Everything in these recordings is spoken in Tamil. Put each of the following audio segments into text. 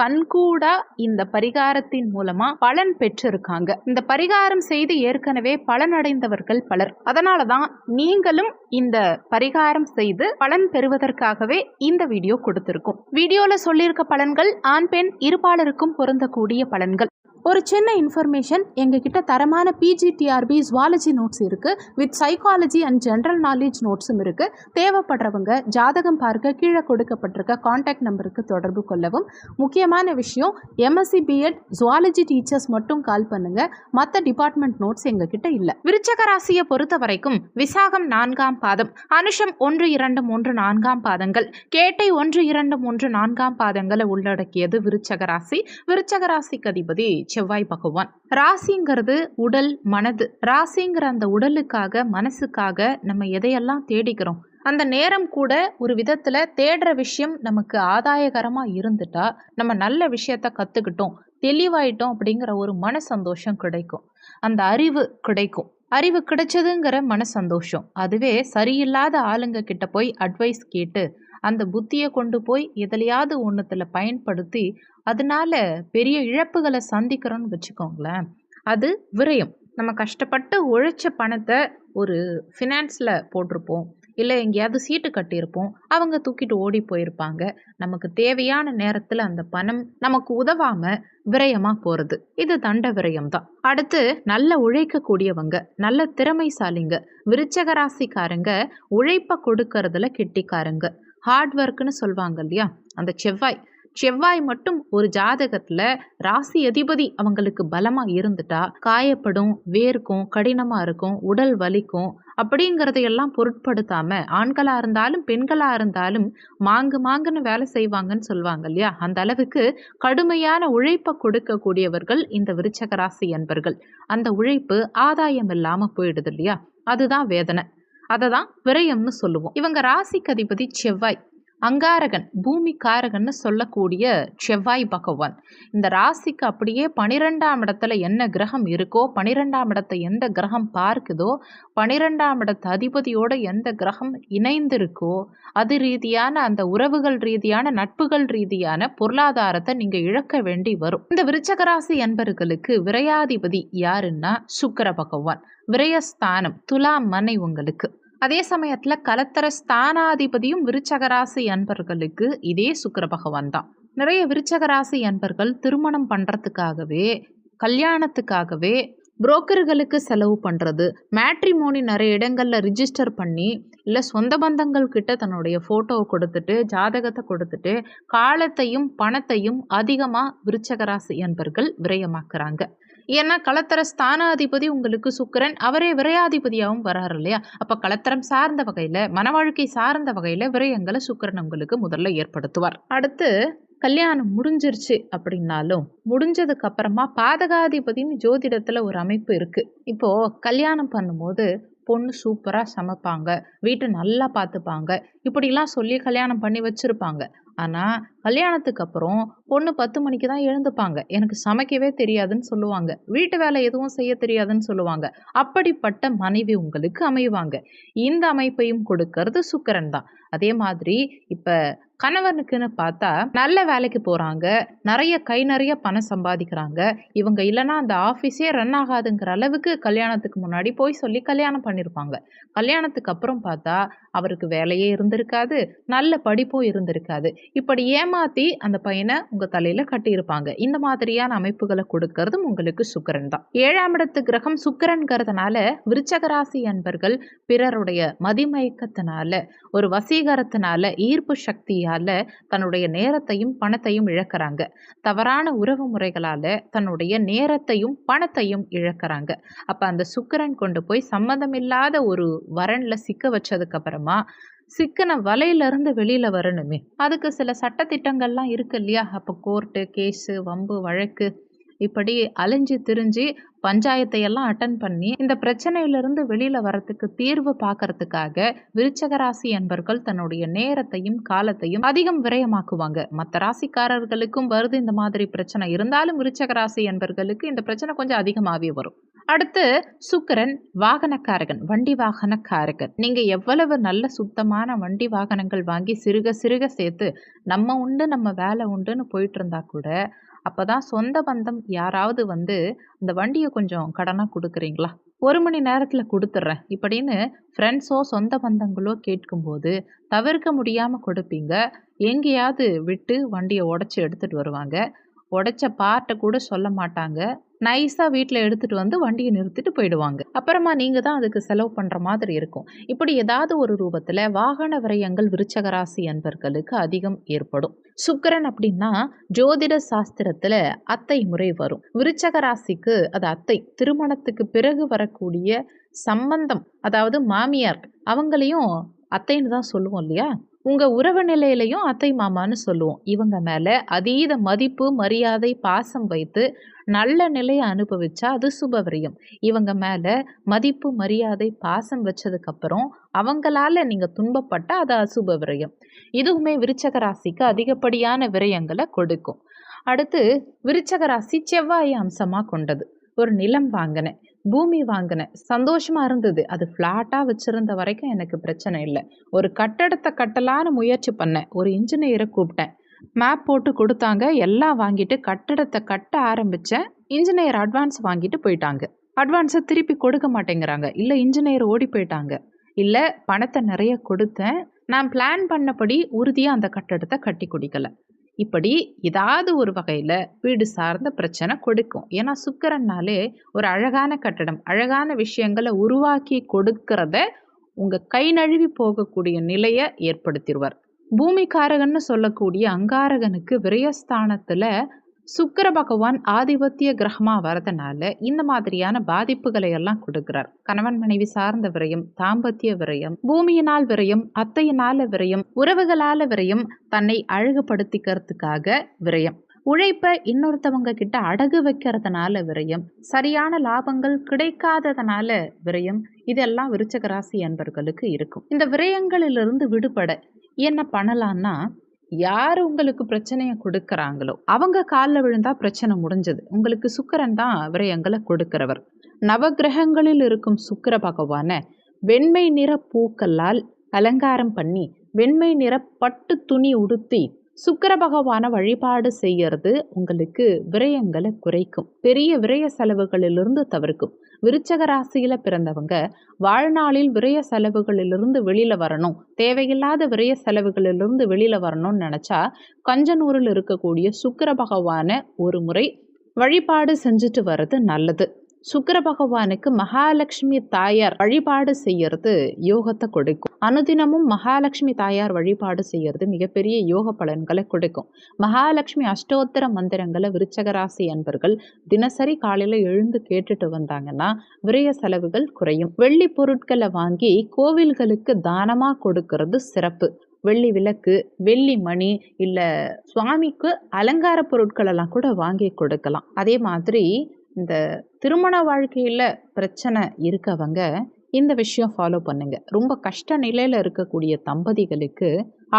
கண்கூடா இந்த பரிகாரத்தின் மூலமா பலன் பெற்றிருக்காங்க. இந்த பரிகாரம் செய்து ஏற்கனவே பலனடைந்தவர்கள் பலர். அதனாலதான் நீங்களும் இந்த பரிகாரம் செய்து பலன் பெறுவதற்காகவே இந்த வீடியோ கொடுத்திருக்கும். வீடியோல சொல்லியிருக்க பலன்கள் ஆண் பெண் இருபாலருக்கும் பொருந்தக்கூடிய பலன்கள். ஒரு சின்ன இன்ஃபர்மேஷன் எங்ககிட்ட தரமான பிஜிடிஆர்பி ஜுவாலஜி நோட்ஸ் இருக்குது with psychology and general knowledge நோட்ஸும் இருக்குது தேவைப்படுறவங்க ஜாதகம் பார்க்க கீழே கொடுக்கப்பட்டிருக்க காண்டாக்ட் நம்பருக்கு தொடர்பு கொள்ளவும். முக்கியமான விஷயம் எம்எஸ்சி பிஎட் ஜுவாலஜி டீச்சர்ஸ் மட்டும் கால் பண்ணுங்க. மற்ற டிபார்ட்மெண்ட் நோட்ஸ் எங்ககிட்ட இல்லை. விருச்சக ராசியை பொறுத்த வரைக்கும் விசாகம் நான்காம் பாதம் அனுஷம் ஒன்று இரண்டு மூன்று நான்காம் பாதங்கள் கேட்டை ஒன்று இரண்டு மூன்று நான்காம் பாதங்களை உள்ளடக்கியது விருச்சக ராசி. விருச்சக ராசிக்கு அதிபதி செவ்வாய் பகவான். ராசிங்கிறது உடல் மனது. ராசிங்கிற அந்த உடலுக்காக மனசுக்காக நம்ம எதையெல்லாம் தேடிக்கிறோம் அந்த நேரம் கூட ஒரு விதத்தில் தேடுற விஷயம் நமக்கு ஆதாயகரமாக இருந்துட்டா நம்ம நல்ல விஷயத்த கற்றுக்கிட்டோம் தெளிவாயிட்டோம் அப்படிங்கிற ஒரு மன சந்தோஷம் கிடைக்கும். அந்த அறிவு கிடைக்கும். அறிவு கிடைச்சதுங்கிற மன சந்தோஷம் அதுவே சரியில்லாத ஆளுங்க கிட்ட போய் அட்வைஸ் கேட்டு அந்த புத்தியை கொண்டு போய் எதுலையாவது ஒன்றுத்தில் பயன்படுத்தி அதனால பெரிய இழப்புகளை சந்திக்கிறோன்னு வச்சுக்கோங்களேன். அது விரயம். நம்ம கஷ்டப்பட்டு உழைச்ச பணத்தை ஒரு ஃபினான்ஸில் போட்டிருப்போம். இல்லை எங்கேயாவது சீட்டு கட்டியிருப்போம். அவங்க தூக்கிட்டு ஓடி போயிருப்பாங்க. நமக்கு தேவையான நேரத்தில் அந்த பணம் நமக்கு உதவாமல் விரயமாக போகிறது இது தண்ட விரயம் தான். அடுத்து நல்ல உழைக்கக்கூடியவங்க நல்ல திறமைசாலிங்க விருச்சக ராசிக்காரங்க உழைப்பை கொடுக்கறதுல கெட்டிக்காரங்க. ஹார்ட் ஒர்க்குன்னு சொல்லுவாங்க இல்லையா? அந்த செவ்வாய். செவ்வாய் மட்டும் ஒரு ஜாதகத்தில் ராசி அதிபதி அவங்களுக்கு பலமாக இருந்துட்டா காயப்படும் வேர்க்கும் கடினமாக இருக்கும் உடல் வலிக்கும் அப்படிங்கிறதையெல்லாம் பொருட்படுத்தாம ஆண்களாக இருந்தாலும் பெண்களாக இருந்தாலும் மாங்கு மாங்குன்னு வேலை செய்வாங்கன்னு சொல்லுவாங்க இல்லையா? அந்த அளவுக்கு கடுமையான உழைப்பை கொடுக்கக்கூடியவர்கள் இந்த விருச்சக ராசி என்பர்கள் அந்த உழைப்பு ஆதாயம் இல்லாமல் போயிடுது இல்லையா? அதுதான் வேதனை. அதை தான் விரயம்னு சொல்லுவோம். இவங்க ராசிக்கு அதிபதி செவ்வாய். அங்காரகன் பூமி காரகன்னு சொல்லக்கூடிய செவ்வாய் பகவான். இந்த ராசிக்கு அப்படியே பனிரெண்டாம் இடத்துல என்ன கிரகம் இருக்கோ பனிரெண்டாம் இடத்தை எந்த கிரகம் பார்க்குதோ பனிரெண்டாம் இடத்து அதிபதியோட எந்த கிரகம் இணைந்திருக்கோ அது ரீதியான அந்த உறவுகள் ரீதியான நட்புகள் ரீதியான பொருளாதாரத்தை நீங்கள் இழக்க வேண்டி வரும். இந்த விருச்சகராசி என்பர்களுக்கு விரையாதிபதி யாருன்னா சுக்கர பகவான். விரயஸ்தானம் துலாம் மனை உங்களுக்கு. அதே சமயத்தில் கலத்தர ஸ்தானாதிபதியும் விருச்சகராசி அன்பர்களுக்கு இதே சுக்கர பகவான் தான். நிறைய விருச்சகராசி அன்பர்கள் திருமணம் பண்ணுறதுக்காகவே கல்யாணத்துக்காகவே புரோக்கர்களுக்கு செலவு பண்ணுறது மேட்ரிமோனி நிறைய இடங்களில் ரிஜிஸ்டர் பண்ணி இல்லை சொந்த பந்தங்கள் கிட்ட தன்னுடைய ஃபோட்டோவை கொடுத்துட்டு ஜாதகத்தை கொடுத்துட்டு காலத்தையும் பணத்தையும் அதிகமாக விருச்சகராசி என்பர்கள் விரயமாக்குறாங்க. ஏன்னா கலத்தர ஸ்தானாதிபதி உங்களுக்கு சுக்கரன் அவரே விரையாதிபதியாகவும் வராரு இல்லையா? அப்போ கலத்தரம் சார்ந்த வகையில் மன வாழ்க்கை சார்ந்த வகையில் விரயங்களை சுக்கரன் உங்களுக்கு முதல்ல ஏற்படுத்துவார். அடுத்து கல்யாணம் முடிஞ்சிருச்சு அப்படின்னாலும் முடிஞ்சதுக்கு அப்புறமா பாதகாதிபதினு ஜோதிடத்தில் ஒரு அமைப்பு இருக்குது இப்போது கல்யாணம் பண்ணும்போது பொண்ணு சூப்பராக சமைப்பாங்க. வீட்டை நல்லா பார்த்துப்பாங்க. இப்படிலாம் சொல்லி கல்யாணம் பண்ணி வச்சுருப்பாங்க. ஆனால் கல்யாணத்துக்கு அப்புறம் பொண்ணு பத்து மணிக்கு தான் எழுந்துப்பாங்க. எனக்கு சமைக்கவே தெரியாதுன்னு சொல்லுவாங்க. வீட்டு வேலை எதுவும் செய்ய தெரியாதுன்னு சொல்லுவாங்க. அப்படிப்பட்ட மனைவி உங்களுக்கு அமைவாங்க. இந்த அமைப்பையும் கொடுக்கறது சுக்கரன் தான். அதே மாதிரி இப்போ கணவனுக்குன்னு பார்த்தா நல்ல வேலைக்கு போகிறாங்க நிறைய கை நிறைய பணம் சம்பாதிக்கிறாங்க. இவங்க இல்லைன்னா அந்த ஆஃபீஸே ரன் ஆகாதுங்கிற அளவுக்கு கல்யாணத்துக்கு முன்னாடி போய் சொல்லி கல்யாணம் பண்ணியிருப்பாங்க கல்யாணத்துக்கு அப்புறம் பார்த்தா அவருக்கு வேலையே இருந்திருக்காது. நல்ல படிப்பும் இருந்திருக்காது. இப்படி ஏமாற்றி அந்த பையனை உங்கள் தலையில் கட்டியிருப்பாங்க. இந்த மாதிரியான அமைப்புகளை கொடுக்கறதும் உங்களுக்கு சுக்கரன் தான். ஏழாம் இடத்து கிரகம் சுக்கரன்கிறதுனால விருச்சகராசி அன்பர்கள் பிறருடைய மதிமயக்கத்தினால ஒரு வசீகரத்தினால ஈர்ப்பு சக்தியால தன்னுடைய நேரத்தையும் பணத்தையும் இழக்கிறாங்க. தவறான உறவு முறைகளால தன்னுடைய நேரத்தையும் பணத்தையும் இழக்கிறாங்க. அப்ப அந்த சுக்கரன் கொண்டு போய் சம்மந்தமில்லாத ஒரு வரன்ல சிக்க வச்சதுக்கு அப்புறமா சிக்கன வலையிலிருந்து வெளியில் வரணுமே. அதுக்கு சில சட்டத்திட்டங்கள்லாம் இருக்கு இல்லையா? அப்போ கோர்ட்டு கேஸு வம்பு வழக்கு இப்படி அலைஞ்சு திரிஞ்சு பஞ்சாயத்தை எல்லாம் அட்டன் பண்ணி இந்த பிரச்சனையிலிருந்து வெளியில வரத்துக்கு தீர்வு பார்க்கறதுக்காக விருச்சக ராசி என்பர்கள் தன்னுடைய நேரத்தையும் காலத்தையும் அதிகம் விரயமாக்குவாங்க. மற்ற ராசிக்காரர்களுக்கும் வருது இந்த மாதிரி பிரச்சனை. இருந்தாலும் விருச்சக ராசி என்பர்களுக்கு இந்த பிரச்சனை கொஞ்சம் அதிகமாகவே வரும். அடுத்து சுக்கிரன் வாகனக்காரகன் வண்டி வாகனக்காரகன். நீங்க எவ்வளவு நல்ல சுத்தமான வண்டி வாகனங்கள் வாங்கி சிறுக சிறுக சேர்த்து நம்ம உண்டு நம்ம வேலை உண்டுன்னு போயிட்டு இருந்தா கூட அப்போதான் சொந்த பந்தம் யாராவது வந்து அந்த வண்டியை கொஞ்சம் கடனாக கொடுக்குறீங்களா? ஒரு மணி நேரத்தில் கொடுத்துட்றேன் இப்படின்னு ஃப்ரெண்ட்ஸோ சொந்த பந்தங்களோ கேட்கும்போது தவிர்க்க முடியாமல் கொடுப்பீங்க. எங்கேயாவது விட்டு வண்டியை உடச்சி எடுத்துகிட்டு வருவாங்க. உடைச்ச பார்ட்டை கூட சொல்ல மாட்டாங்க. நைஸாக வீட்டில் எடுத்துகிட்டு வந்து வண்டியை நிறுத்திட்டு போயிடுவாங்க. அப்புறமா நீங்கள் தான் அதுக்கு செலவு பண்ணுற மாதிரி இருக்கும். இப்படி ஏதாவது ஒரு ரூபத்தில் வாகன விரயங்கள் விருச்சகராசி என்பர்களுக்கு அன்பர்களுக்கு அதிகம் ஏற்படும். சுக்கரன் அப்படின்னா ஜோதிட சாஸ்திரத்தில் அத்தை முறை வரும். விருச்சக ராசிக்கு அது அத்தை திருமணத்துக்கு பிறகு வரக்கூடிய சம்பந்தம் அதாவது மாமியார் அவங்களையும் அத்தைன்னு தான் சொல்லுவோம் இல்லையா? உங்கள் உறவு நிலையிலையும் அத்தை மாமான்னு சொல்லுவோம். இவங்க மேலே அதீத மதிப்பு மரியாதை பாசம் வைத்து நல்ல நிலையை அனுபவிச்சா அது சுபவிரியம். இவங்க மேலே மதிப்பு மரியாதை பாசம் வச்சதுக்கப்புறம் அவங்களால நீங்கள் துன்பப்பட்டால் அது அசுப விரயம் இதுவுமே விருச்சக ராசிக்கு அதிகப்படியான விரயங்களை கொடுக்கும். அடுத்து விருச்சக ராசி செவ்வாய் அம்சமாக கொண்டது. ஒரு நிலம் வாங்கினேன். பூமி வாங்கினேன் சந்தோஷமா இருந்தது. அது ஃப்ளாட்டாக வச்சுருந்த வரைக்கும் எனக்கு பிரச்சனை இல்லை. ஒரு கட்டடத்தை கட்டலான்னு முயற்சி பண்ணேன். ஒரு இன்ஜினியரை கூப்பிட்டேன். மேப் போட்டு கொடுத்தாங்க. எல்லாம் வாங்கிட்டு கட்டடத்தை கட்ட ஆரம்பித்தேன் இன்ஜினியர் அட்வான்ஸ் வாங்கிட்டு போயிட்டாங்க. அட்வான்ஸை திருப்பி கொடுக்க மாட்டேங்கிறாங்க. இல்லை இன்ஜினியர் ஓடி போயிட்டாங்க. இல்லை பணத்தை நிறைய கொடுத்தேன். நான் பிளான் பண்ணபடி உறுதியாக அந்த கட்டடத்தை கட்டி குடிக்கலை. இப்படி ஏதாவது ஒரு வகையில் வீடு சார்ந்த பிரச்சனை கொடுக்கும். ஏன்னா சுக்கரன்னாலே ஒரு அழகான கட்டடம் அழகான விஷயங்களை உருவாக்கி கொடுக்கறத உங்கள் கை நழுவி போகக்கூடிய நிலையை ஏற்படுத்திடுவார் பூமிக்காரகன்னு சொல்லக்கூடிய அங்காரகனுக்கு விரயஸ்தானத்தில் சுக்கர பகவான் ஆதிபத்திய கிரகமாக வரதுனால இந்த மாதிரியான பாதிப்புகளை எல்லாம் கொடுக்கிறார். கணவன் மனைவி சார்ந்த விரயம் தாம்பத்திய விரயம் பூமியினால் விரயம் அத்தையினால விரயம் உறவுகளால விரயம் தன்னை அழகுபடுத்திக்கிறதுக்காக விரயம். உழைப்பை இன்னொருத்தவங்க கிட்ட அடகு வைக்கிறதுனால விரயம். சரியான லாபங்கள் கிடைக்காததுனால விரயம். இதெல்லாம் விருச்சகராசி என்பர்களுக்கு அன்பர்களுக்கு இருக்கும். இந்த விரயங்களிலிருந்து விடுபட என்ன பண்ணலான்னா யார் உங்களுக்கு பிரச்சனையை கொடுக்குறாங்களோ அவங்க காலில் விழுந்தா பிரச்சனை முடிஞ்சது. உங்களுக்கு சுக்கரன் தான் விரயங்களை கொடுக்கிறவர். நவகிரகங்களில் இருக்கும் சுக்கர பகவான வெண்மை நிற பூக்களால் அலங்காரம் பண்ணி வெண்மை நிற பட்டு துணி உடுத்தி சுக்கர பகவான வழிபாடு செய்யறது உங்களுக்கு விரயங்களை குறைக்கும். பெரிய விரய செலவுகளிலிருந்து தவிர்க்கும். விருச்சக ராசியில பிறந்தவங்க வாழ்நாளில் விரய செலவுகளிலிருந்து வெளியில வரணும். தேவையில்லாத விரய செலவுகளிலிருந்து வெளியில வரணும்னு நினைச்சா கஞ்சனூரில் இருக்கக்கூடிய சுக்கர பகவான ஒரு முறை வழிபாடு செஞ்சுட்டு வர்றது நல்லது. சுக்கர பகவானுக்கு மகாலட்சுமி தாயார் வழிபாடு செய்யறது யோகத்தை கொடுக்கும். அனுதினமும் மகாலட்சுமி தாயார் வழிபாடு செய்யறது மிகப்பெரிய யோக பலன்களை கொடுக்கும். மகாலட்சுமி அஷ்டோத்தர மந்திரங்களை விருச்சகராசி என்பர்கள் அன்பர்கள் தினசரி காலையில எழுந்து கேட்டுட்டு வந்தாங்கன்னா விரய செலவுகள் குறையும். வெள்ளி பொருட்களை வாங்கி கோவில்களுக்கு தானமா கொடுக்கறது சிறப்பு. வெள்ளி விளக்கு வெள்ளி மணி இல்லை சுவாமிக்கு அலங்கார பொருட்கள் எல்லாம் கூட வாங்கி கொடுக்கலாம். அதே மாதிரி இந்த திருமண வாழ்க்கையில் பிரச்சனை இருக்கவங்க இந்த விஷயம் ஃபாலோ பண்ணுங்க. ரொம்ப கஷ்ட நிலையில் இருக்கக்கூடிய தம்பதிகளுக்கு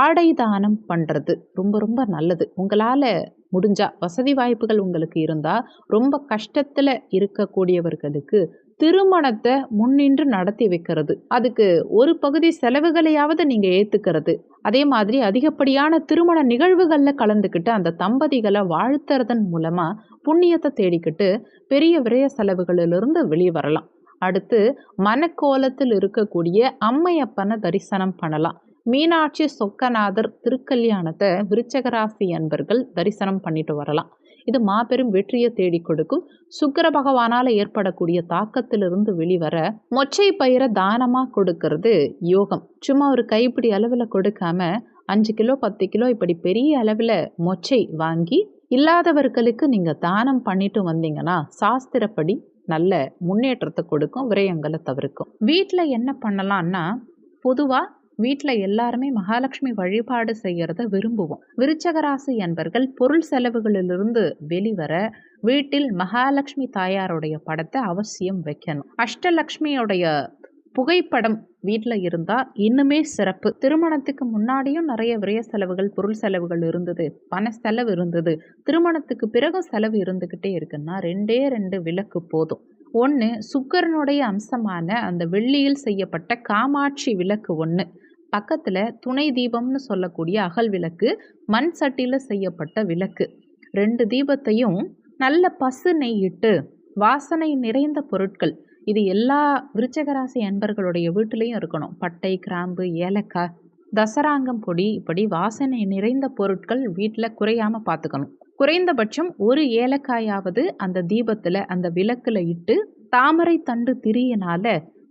ஆடை தானம் பண்ணுறது ரொம்ப ரொம்ப நல்லது. உங்களால் முடிஞ்சா வசதி வாய்ப்புகள் உங்களுக்கு இருந்தால் ரொம்ப கஷ்டத்தில் இருக்கக்கூடியவர்களுக்கு திருமணத்தை முன்னின்று நடத்தி வைக்கிறது. அதுக்கு ஒரு பகுதி செலவுகளையாவது நீங்கள் ஏற்றுக்கிறது அதே மாதிரி அதிகப்படியான திருமண நிகழ்வுகளில் கலந்துக்கிட்டு அந்த தம்பதிகளை வாழ்த்துறதன் மூலமாக புண்ணியத்தை தேடிக்கிட்டு பெரிய விரய செலவுகளிலிருந்து வெளியே வரலாம் அடுத்து மனக்கோலத்தில் இருக்கக்கூடிய அம்மையப்பனை தரிசனம் பண்ணலாம். மீனாட்சி சொக்கநாதர் திருக்கல்யாணத்தை விருச்சகராசி அன்பர்கள் தரிசனம் பண்ணிட்டு வரலாம். இது மாபெரும் வெற்றியை தேடி கொடுக்கும். சுக்கர பகவானால் ஏற்படக்கூடிய தாக்கத்திலிருந்து வெளிவர மொச்சை பயிரை தானமாக கொடுக்கறது யோகம். சும்மா ஒரு கைப்பிடி அளவில் கொடுக்காம அஞ்சு கிலோ பத்து கிலோ இப்படி பெரிய அளவில் மொச்சை வாங்கி இல்லாதவர்களுக்கு நீங்கள் தானம் பண்ணிட்டு வந்தீங்கன்னா சாஸ்திரப்படி நல்ல முன்னேற்றத்தை கொடுக்கும் விரயங்களை தவிர்க்கும். வீட்டில் என்ன பண்ணலான்னா பொதுவாக வீட்டில் எல்லாருமே மகாலட்சுமி வழிபாடு செய்கிறத விரும்புவோம். விருச்சகராசி என்பர்கள் பொருள் செலவுகளிலிருந்து வெளிவர வீட்டில் மகாலட்சுமி தாயாருடைய படத்தை அவசியம் வைக்கணும். அஷ்டலக்ஷ்மியோடைய புகைப்படம் வீட்டில் இருந்தால் இன்னுமே சிறப்பு. திருமணத்துக்கு முன்னாடியும் நிறைய விரய செலவுகள் பொருள் செலவுகள் இருந்தது பண செலவு இருந்தது. திருமணத்துக்கு பிறகும் செலவு இருந்துக்கிட்டே இருக்குன்னா ரெண்டே ரெண்டு விளக்கு போதும். ஒன்று சுக்கரனுடைய அம்சமான அந்த வெள்ளியில் செய்யப்பட்ட காமாட்சி விளக்கு ஒன்று பக்கத்தில் துணை தீபம்னு சொல்லக்கூடிய அகல் விளக்கு மண் சட்டியில் செய்யப்பட்ட விளக்கு. ரெண்டு தீபத்தையும் நல்ல பசு நெய்யிட்டு வாசனை நிறைந்த பொருட்கள். இது எல்லா விருச்சகராசி அன்பர்களுடைய வீட்டிலையும் இருக்கணும். பட்டை கிராம்பு ஏலக்காய் தசராங்கம் பொடி இப்படி வாசனை நிறைந்த பொருட்கள் வீட்டில் குறையாமல் பார்த்துக்கணும் குறைந்தபட்சம் ஒரு ஏலக்காயாவது அந்த தீபத்தில் அந்த விளக்கில் இட்டு தாமரை தண்டு திரியனால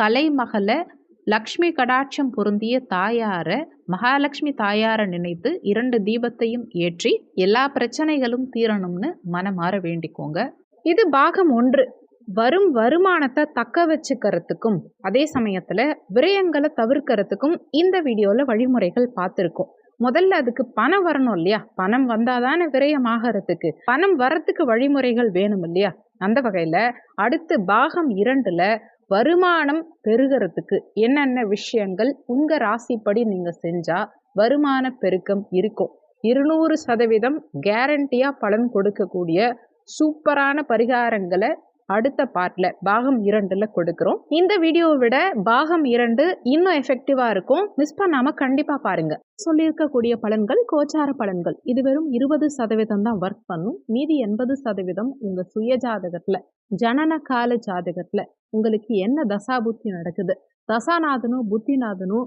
கலைமகளை லக்ஷ்மி கடாட்சம் பொருந்திய தாயார மகாலட்சுமி தாயார நினைத்து இரண்டு தீபத்தையும் ஏற்றி எல்லா பிரச்சனைகளும் தீரணும்னு மனமாற வேண்டிக்கோங்க. இது பாகம் ஒன்று. வரும் வருமானத்தை தக்க வச்சுக்கிறதுக்கும் அதே சமயத்தில் விரயங்களை தவிர்க்கிறதுக்கும் இந்த வீடியோவில் வழிமுறைகள் பார்த்துருக்கோம். முதல்ல அதுக்கு பணம் வரணும் இல்லையா? பணம் வந்தாதானே விரயமாகறதுக்கு. பணம் வரத்துக்கு வழிமுறைகள் வேணும் இல்லையா? அந்த வகையில் அடுத்து பாகம் இரண்டில் வருமானம் பெருகிறதுக்கு என்னென்ன விஷயங்கள் உங்கள் ராசிப்படி நீங்கள் செஞ்சால் வருமான பெருக்கம் இருக்கும். இருநூறு சதவீதம் கேரண்டியாக பலன் கொடுக்கக்கூடிய சூப்பரான பரிகாரங்களை அடுத்த பார்ட்ல பாகம் இரண்டுல கொடுக்குறோம். இந்த வீடியோவை விட பாகம் இரண்டு இன்னும் எஃபெக்டிவா இருக்கும். மிஸ் பண்ணாம கண்டிப்பா பாருங்க. சொல்லியிருக்கக்கூடிய பலன்கள் கோச்சார பலன்கள். இது வெறும் இருபது சதவீதம் தான் ஒர்க் பண்ணும். மீதி எண்பது சதவீதம் உங்க சுய ஜாதகத்துல ஜனன கால ஜாதகத்துல உங்களுக்கு என்ன தசா புத்தி நடக்குது? தசாநாதனும் புத்திநாதனும்